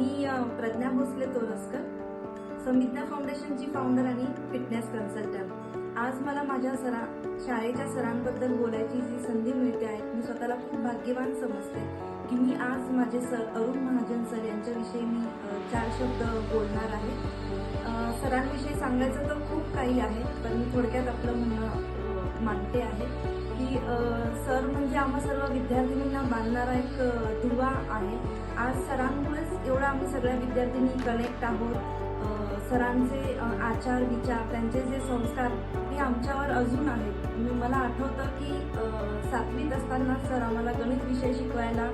मी प्रज्ञा भोसले तोरसकर संविज्ञा फाउंडेशनची फाउंडर आणि fitness consultant आज मला माझ्या सरा शाळेच्या सरांबद्दल बोलायची जी संधी मिळते आहे मी स्वतःला खूप भाग्यवान समजते की मी आज माझे सर अरुण महाजन सर यांच्याविषयी मी चार शब्द बोलणार आहे. सरांविषयी सांगायचं तर खूप काही आहे पण मी थोडक्यात आपलं म्हणणं मानते आहे की सर म्हणजे आम्हा सर्व विद्यार्थिनींना बांधणारा एक दुवा आहे. आज सरांमुळेच एवढं आम्ही सगळ्या विद्यार्थिनी कनेक्ट आहोत. सरांचे आचार विचार त्यांचे जे संस्कार हे आमच्यावर अजून आहेत. मी मला आठवतं की सातवीत असताना सर आम्हाला गणित विषय शिकवायला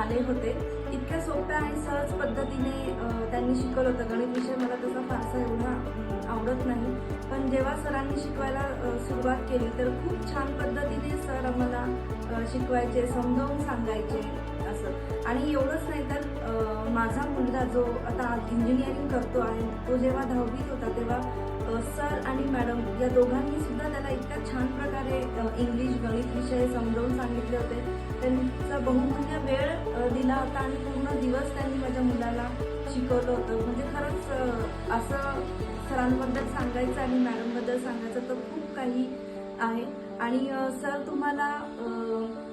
आले होते. इतक्या सोप्या आणि सहज पद्धतीने त्यांनी शिकवलं होतं. गणित विषय मला तसा फारसा एवढा आवडत नाही. जेव्हा सरांनी शिकवायला सुरुवात केली. तर खूप छान पद्धतीने सर आम्हाला शिकवायचे समजावून सांगायचे असं. आणि एवढंच नाही तर माझा मुलगा जो आता इंजिनिअरिंग करतो आहे तो जेव्हा दहावीत होता तेव्हा सर आणि मॅडम या दोघांनी सुद्धा त्याला इतक्या छान प्रकारे इंग्लिश गणित विषय समजावून सांगितले होते. त्यांचा बहुमूल्य वेळ दिला होता आणि पूर्ण दिवस त्यांनी माझ्या मुलाला शिकवलं होतं. म्हणजे खरंच असं सरांबद्दल सांगायचं आणि मॅडमबद्दल सांगायचं तर खूप काही आहे. आणि सर तुम्हाला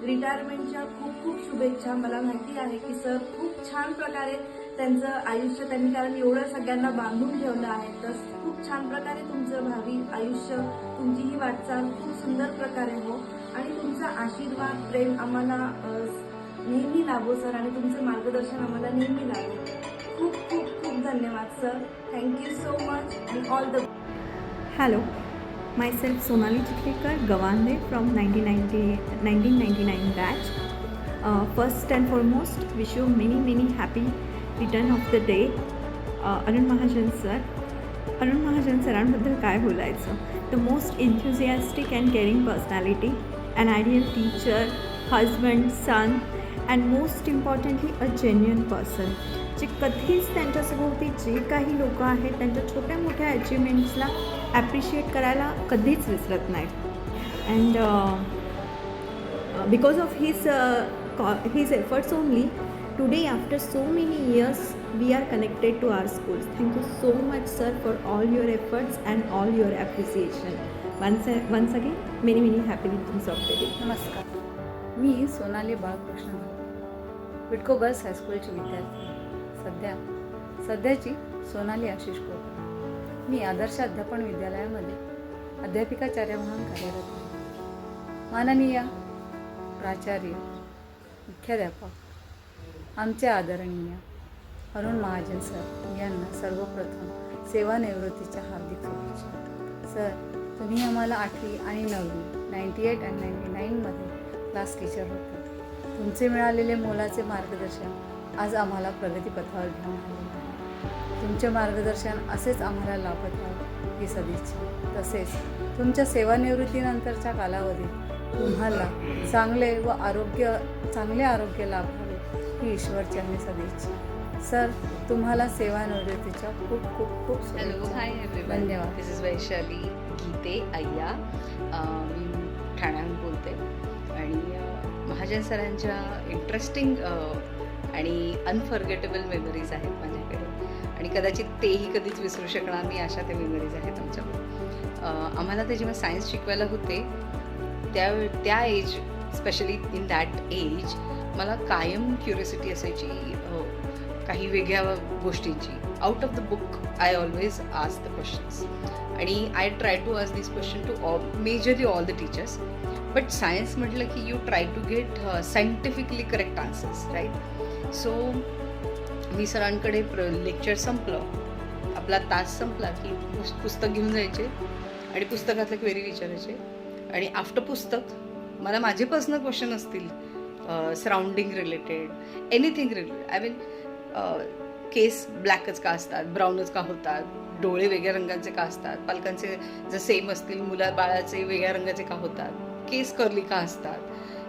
रिटायरमेंटच्या खूप खूप शुभेच्छा. मला माहिती आहे की सर खूप छान प्रकारे त्यांचं आयुष्य त्यांनी कारण एवढं सगळ्यांना बांधून ठेवलं आहे. तर खूप छान प्रकारे तुमचं भावी आयुष्य तुमची ही वाटचाल खूप सुंदर प्रकारे हो. आणि तुमचा आशीर्वाद प्रेम आम्हाला नेहमी लाभो सर. आणि तुमचं मार्गदर्शन आम्हाला नेहमी लागो खूप खूप खूप धन्यवाद sir thank you so much and all the hello myself Sonali Chikhalekar Gawande from nineteen ninety nineteen ninety nine batch first and foremost wish you many many happy return of the day Arun Mahajan sir Arun Mahajan सरांबद्दल काय बोलायचं? The most इन्थ्युझियास्टिक and caring personality and ideal teacher husband son and most importantly a genuine person जे कधीच त्यांच्यासभोवती जे काही लोक आहेत त्यांच्या छोट्या मोठ्या अचिव्हमेंट्सला ॲप्रिशिएट करायला कधीच विसरत नाहीत. And because of his his efforts only today after so many years we are connected to our schools thank you so much sir for all your efforts and all your appreciation once once again many many happy returns of the day नमस्कार मी Sonali Balkrishna. विटको girls हायस्कूलची विद्यार्थी. सध्या सध्याची सोनाली आशिष कोकर मी आदर्श अध्यापन विद्यालयामध्ये अध्यापिकाचार्य म्हणून कार्यरत आहे. माननीय प्राचार्य मुख्याध्यापक आमचे आदरणीय अरुण महाजन सर यांना सर्वप्रथम सेवानिवृत्तीच्या हार्दिक शुभेच्छा. सर तुम्ही आम्हाला आठवी आणि नववी नाईन्टी एट अँड नाईन्टी नाईनमध्ये क्लास टीचर होते. तुमचे मिळालेले मोलाचे मार्गदर्शन आज आम्हाला प्रगतीपथावर घेऊन आले तुमचे मार्गदर्शन असेच आम्हाला लाभत राहावे ही सदिच्छा. तसेच तुमच्या सेवानिवृत्तीनंतरच्या कालावधीत तुम्हाला चांगले व आरोग्य चांगले आरोग्य लाभावे ही ईश्वरचरणी सदिच्छा. सर तुम्हाला सेवानिवृत्तीच्या खूप खूप खूप हॅलो. हाय धन्यवाद. दिस इज वैशाली गीते अय्या मी ठाण्याहून बोलते. महाजन सरांच्या इंटरेस्टिंग आणि अनफॉर्गेटेबल मेमरीज आहेत माझ्याकडे. आणि कदाचित तेही कधीच विसरू शकणार मी अशा त्या मेमरीज आहेत आमच्या. आम्हाला ते जेव्हा सायन्स शिकवायला होते त्या त्या age specially in that age मला कायम क्युरियोसिटी असायची हो, काही वेगळ्या गोष्टींची. Out of the book I always ask the questions आणि I try to ask this question to of majorly all the teachers but science म्हटलं की you try to get scientifically correct answers right so मी सरांकडे प्र lecture संपलं. आपला तास संपला की पुस् पुस्तक घेऊन जायचे आणि पुस्तकातले क्वेरी विचारायचे. आणि आफ्टर पुस्तक मला माझे पर्सनल क्वेश्चन असतील surrounding related anything related I mean केस ब्लॅकच का असतात ब्राऊनच का होतात डोळे वेगळ्या रंगांचे का असतात पालकांचे जर सेम असतील मुला बाळाचे वेगळ्या रंगाचे का होतात. केस कर्ली का असतात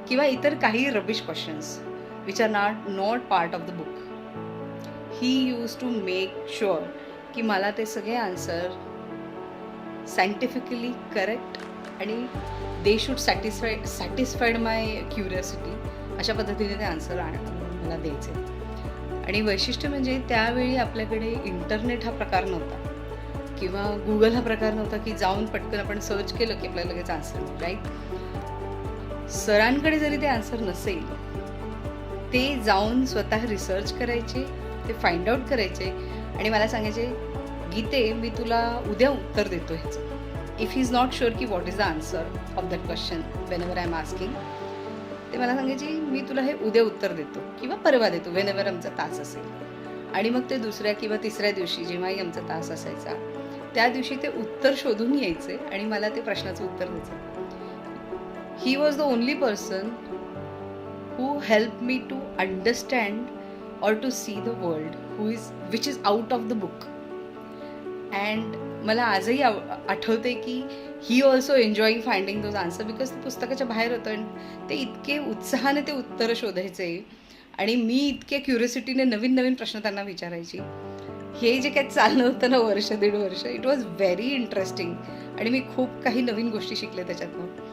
किंवा इतर काही rubbish questions which are not not part of the book he used to make sure की मला ते सगळे आन्सर सायंटिफिकली करेक्ट आणि they should satisfy satisfied my curiosity अशा पद्धतीने ते आन्सर मला द्यायचे. आणि वैशिष्ट्य म्हणजे त्यावेळी आपल्याकडे इंटरनेट हा प्रकार नव्हता. किंवा गुगल हा प्रकार नव्हता की जाऊन पटकन आपण सर्च केलं की आपल्याला लगेच आन्सर मिळेल राईट सरांकडे जरी ते आन्सर नसेल ते जाऊन स्वतः रिसर्च करायचे ते फाइंड आउट करायचे आणि मला सांगायचे गीते मी तुला उद्या उत्तर देतो ह्याचं. If he is not sure की what is the answer of that question whenever I am asking ते मला सांगायचे मी तुला हे उद्या उत्तर देतो किंवा परवा देतो वेन एवर आमचा तास असेल. आणि मग ते दुसऱ्या किंवा तिसऱ्या दिवशी जेव्हाही आमचा तास असायचा त्या दिवशी ते उत्तर शोधून यायचे आणि मला ते प्रश्नाचं उत्तर द्यायचं. He was the only person who helped me to understand or to see the world who is which is out of the book. And मला आजही आव आठवते की he also enjoying finding those answer because ते पुस्तकाच्या बाहेर होतं आणि ते इतके उत्साहाने ते उत्तरं शोधायचे आणि मी इतक्या क्युरिसिटीने नवीन नवीन प्रश्न त्यांना विचारायची. हे जे काय चाललं होतं ना वर्ष दीड वर्ष इट वॉज व्हेरी इंटरेस्टिंग आणि मी खूप काही नवीन गोष्टी शिकले त्याच्यातनं.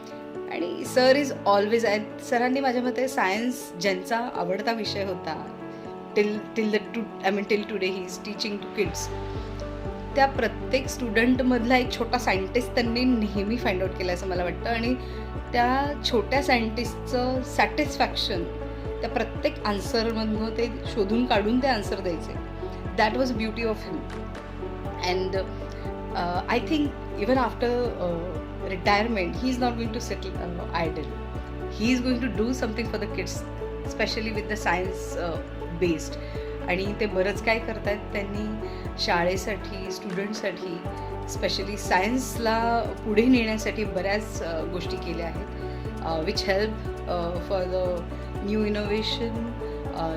आणि सर इज ऑलवेज आहे सरांनी माझ्या मते सायन्स ज्यांचा आवडता विषय होता till till the to I mean till today he is teaching to kids त्या प्रत्येक स्टुडंटमधला एक छोटा सायंटिस्ट त्यांनी नेहमी फाइंड आउट केला असं मला वाटतं. आणि त्या छोट्या सायंटिस्टचं सॅटिस्फॅक्शन त्या प्रत्येक आन्सरमधनं ते शोधून काढून ते आन्सर द्यायचे. That was beauty of him and I think even after retirement he is not going to settle idle he is going to do something for the kids specially with the science based आणि ते बरंच काय करतायत त्यांनी शाळेसाठी स्टुडंटसाठी specially सायन्सला पुढे नेण्यासाठी बऱ्याच गोष्टी केल्या आहेत. Which help for the new innovation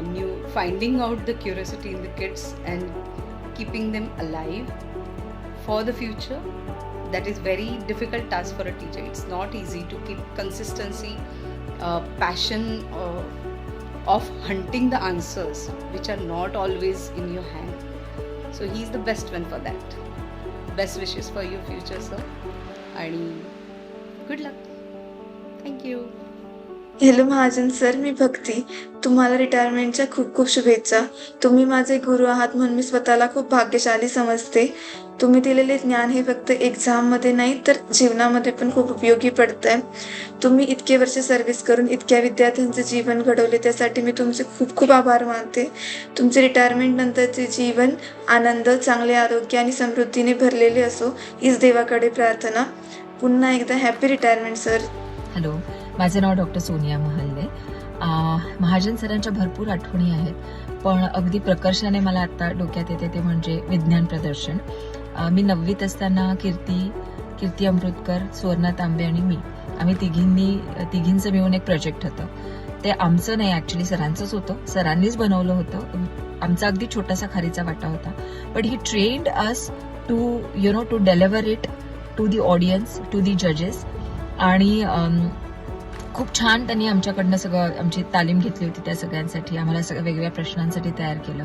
new finding out the curiosity in the kids and keeping them alive for the future that is very difficult task for a teacher. It's not easy to keep consistency uh, passion uh, of hunting the answers which are not always in your hand. So he's the best one for that. Best wishes for your future sir. And good luck. Thank you hello Mahajan sir मी भक्ती. तुम्हाला रिटायरमेंटच्या खूप खूप शुभेच्छा. तुम्ही माझे गुरु आहात म्हणून मी स्वतःला खूप भाग्यशाली समजते. तुम्ही दिलेले ज्ञान हे फक्त एक्झाममध्ये नाही तर जीवनामध्ये पण खूप उपयोगी पडतं आहे तुम्ही इतके वर्ष सर्व्हिस करून इतक्या विद्यार्थ्यांचे जीवन घडवले त्यासाठी मी तुमचे खूप खूप आभार मानते. तुमचे रिटायरमेंट नंतरचे जीवन आनंद चांगले आरोग्य आणि समृद्धीने भरलेले असो हीच देवाकडे प्रार्थना. पुन्हा एकदा हॅपी रिटायरमेंट सर हॅलो माझं नाव डॉक्टर सोनिया महाल्ले. महाजन सरांच्या भरपूर आठवणी आहेत पण अगदी प्रकर्षाने मला आत्ता डोक्यात येते ते म्हणजे विज्ञान प्रदर्शन. मी नववीत असताना कीर्ती कीर्ती अमृतकर सुवर्णा तांबे आणि मी आम्ही तिघींनी तिघींचं मिळून एक प्रोजेक्ट होतं. ते आमचं नाही ॲक्च्युली सरांचंच होतं. सरांनीच बनवलं होतं. आमचा अगदी छोटासा खारीचा वाटा होता. But he trained us to you know to deliver it to the audience to the जजेस आणि खूप छान त्यांनी आमच्याकडनं सगळं आमची तालीम घेतली होती त्या सगळ्यांसाठी. आम्हाला सगळ्या वेगवेगळ्या प्रश्नांसाठी तयार केलं.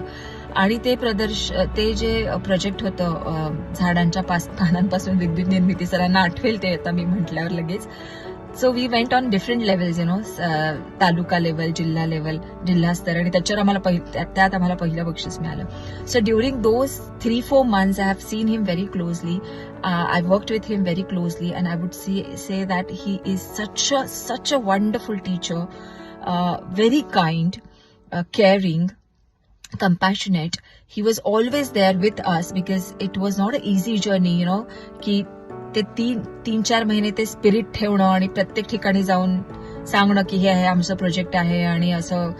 आणि ते प्रदर्श ते जे प्रोजेक्ट होतं झाडांच्या पास पानांपासून विद्युत निर्मिती सरांना आठवेल ते आता मी म्हटल्यावर लगेच. So we went on different levels you know taluka level jilha level जिल्हा स्तर आणि त्याच्यावर आम्हाला पहि- त्या- त्यात आम्हाला पहिलं बक्षीस मिळालं so during those three four months I have seen him very closely uh, I've worked with him very closely, and I would say say that he is such a such a wonderful teacher, uh, very kind, uh, caring, compassionate. He was always there with us because it was not an easy journey, you know. की ते तीन तीन चार महिने ते spirit ठेवणं आणि प्रत्येक ठिकाणी जाऊन सांगणं की हे आहे आमचं प्रोजेक्ट आहे आणि असं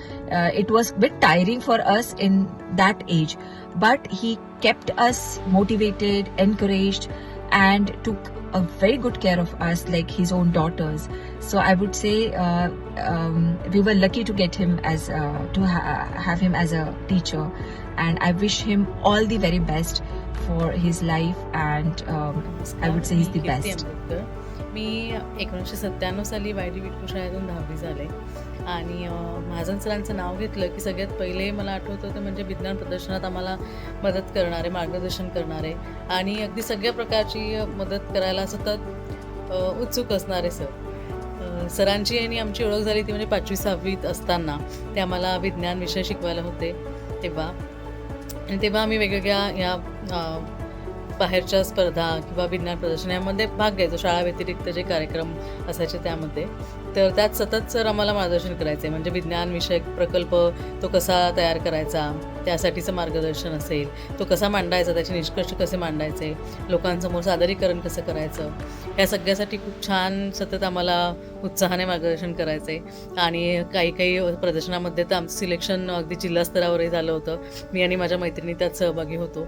it was bit tiring for us in that age but he kept us motivated, encouraged, and took a very good care of us like his own daughters. So I would say uh, um, we were lucky to get him as uh, to ha- have him as a teacher, and I wish him for his life. And um, I would say he's the मी best. एकोणीसशे सत्त्याण्णव साली Y D Vithu शाळेतून दहावी झाले. आणि महाजन सरांचं नाव घेतलं की सगळ्यात पहिले मला आठवतं ते म्हणजे विज्ञान प्रदर्शनात आम्हाला मदत करणारे मार्गदर्शन करणारे. आणि अगदी सगळ्या प्रकारची मदत करायला सतत उत्सुक असणारे सर. सरांची आणि आमची ओळख झाली ती म्हणजे पाचवी सहावीत असताना. ते आम्हाला विज्ञान विषय शिकवायला होते तेव्हा. आणि तेव्हा आम्ही वेगवेगळ्या या बाहेरच्या स्पर्धा किंवा विज्ञान प्रदर्शन यामध्ये भाग घ्यायचो शाळा व्यतिरिक्त जे कार्यक्रम असायचे त्यामध्ये. तर त्यात सतत सर आम्हाला मार्गदर्शन करायचे म्हणजे विज्ञान विषयक प्रकल्प तो कसा तयार करायचा त्यासाठीचं मार्गदर्शन असेल तो कसा मांडायचा त्याचे निष्कर्ष कसे मांडायचे लोकांसमोर सादरीकरण कसं करायचं या सगळ्यासाठी खूप छान सतत आम्हाला उत्साहाने मार्गदर्शन करायचे. आणि काही काही प्रदर्शनामध्ये तर आमचं सिलेक्शन अगदी जिल्हास्तरावरही झालं होतं. मी आणि माझ्या मैत्रिणी त्यात सहभागी होतो.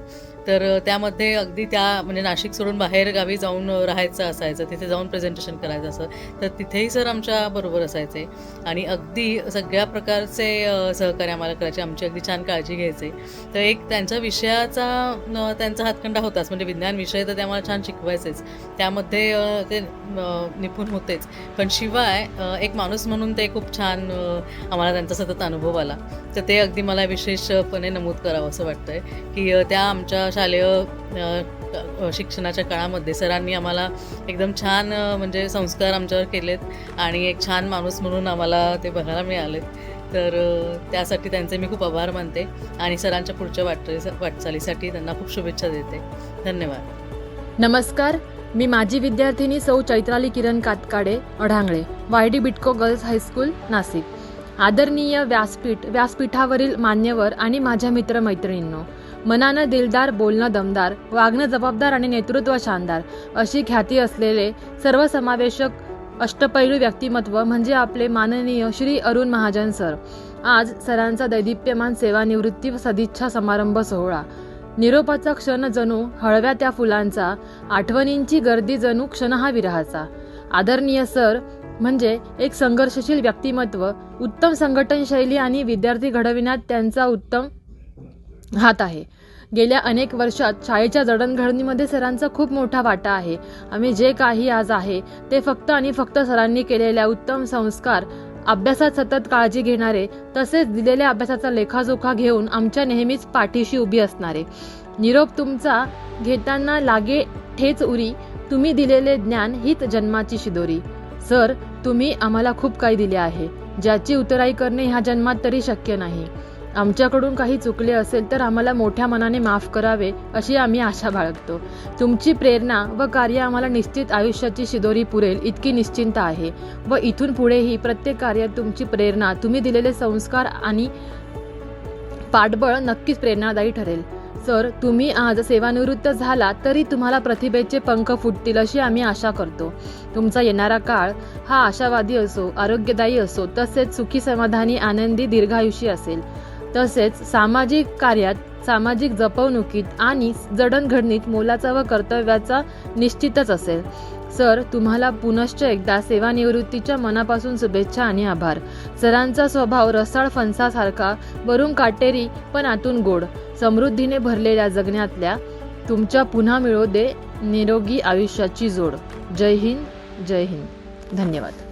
तर त्यामध्ये अगदी त्या म्हणजे नाशिक सोडून बाहेर गावी जाऊन राहायचं असायचं तिथे जाऊन प्रेझेंटेशन करायचं असं तर तिथेही सर आमच्या बरोबर असायचे. आणि अगदी सगळ्या प्रकारचे सहकार्य आम्हाला करायचे आमची अगदी छान काळजी घ्यायचे. तर एक त्यांच्या विषयाचा त्यांचा हातखंडा होताच म्हणजे विज्ञान विषय तर ते आम्हाला छान शिकवायचेच. त्यामध्ये ते निपुण होतेच. पण शिवाय एक माणूस म्हणून ते खूप छान आम्हाला त्यांचा सतत अनुभव आला. तर ते अगदी मला विशेषपणे नमूद करावं असं वाटतंय की त्या आमच्या शालेय शिक्षणाच्या काळामध्ये सरांनी आम्हाला एकदम छान म्हणजे संस्कार आमच्यावर केलेत आणि एक छान माणूस म्हणून आम्हाला ते बघायला मिळालेत. तर त्यासाठी त्यांचे मी खूप आभार मानते आणि सरांच्या पुढच्या वाटचाली वाटचालीसाठी त्यांना खूप शुभेच्छा देते. धन्यवाद. नमस्कार. मी माजी विद्यार्थिनी Sau Chaitrali Kiran Katkade Adhangale Y D Bytco girls high school Nashik आदरणीय व्यासपीठ व्यासपीठावरील मान्यवर आणि माझ्या मित्रमैत्रिणींनो मनानं दिलदार बोलणं दमदार वागणं जबाबदार आणि नेतृत्व शानदार अशी ख्याती असलेले सर्वसमावेशक अष्टपैलू व्यक्तिमत्व म्हणजे आपले माननीय श्री अरुण महाजन सर. आज सरांचा दैदिप्यमान सेवानिवृत्ती व सदिच्छा समारंभ सोहळा. निरोपाचा क्षण जणू हळव्या त्या फुलांचा आठवणींची गर्दी जणू क्षण हा विरहाचा. आदरणीय सर म्हणजे एक संघर्षशील व्यक्तिमत्व उत्तम संघटन शैली आणि विद्यार्थी घडविण्यात त्यांचा उत्तम हात आहे. गेल्या अनेक वर्षात शाळेच्या जडणघडणीमध्ये सरांचा खूप मोठा वाटा आहे. आम्ही जे काही आज आहे ते फक्त आणि फक्त सरांनी केलेल्या उत्तम संस्कार अभ्यासात सतत काळजी घेणारे तसेच दिलेल्या अभ्यासाचा लेखाजोखा घेऊन आमच्या नेहमीच पाठीशी उभी असणारे. निरोप तुमचा घेताना लागे ठेच उरी तुम्ही दिलेले ज्ञान हीच जन्माची शिदोरी. सर तुम्ही आम्हाला खूप काही दिले आहे ज्याची उतराई करणे ह्या जन्मात तरी शक्य नाही. आमच्याकडून काही चुकले असेल तर आम्हाला मोठ्या मनाने माफ करावे अशी आम्ही आशा बाळगतो. तुमची प्रेरणा व कार्य आम्हाला निश्चित आयुष्याची शिदोरी पुरेल इतकी निश्चिंत आहे. व इथून पुढेही प्रत्येक कार्यात तुमची प्रेरणा तुम्ही दिलेले संस्कार आणि पाठबळ नक्कीच प्रेरणादायी ठरेल. सर तुम्ही आज सेवानिवृत्त झाला तरी तुम्हाला प्रतिभेचे पंख फुटतील अशी आम्ही आशा करतो. तुमचा येणारा काळ हा आशावादी असो आरोग्यदायी असो तसेच सुखी समाधानी आनंदी दीर्घायुषी असेल. तसेच सामाजिक कार्यात सामाजिक जपवणुकीत आणि जडणघडणीत मोलाचा व कर्तव्याचा निश्चितच असेल. सर तुम्हाला पुनश्च एकदा सेवानिवृत्तीच्या मनापासून शुभेच्छा आणि आभार. सरांचा स्वभाव रसाळ फणसासारखा वरून काटेरी पण आतून गोड. समृद्धीने भरलेल्या जगण्यातल्या तुमच्या पुन्हा मिळो दे निरोगी आयुष्याची जोड. जय हिंद जय हिंद. धन्यवाद.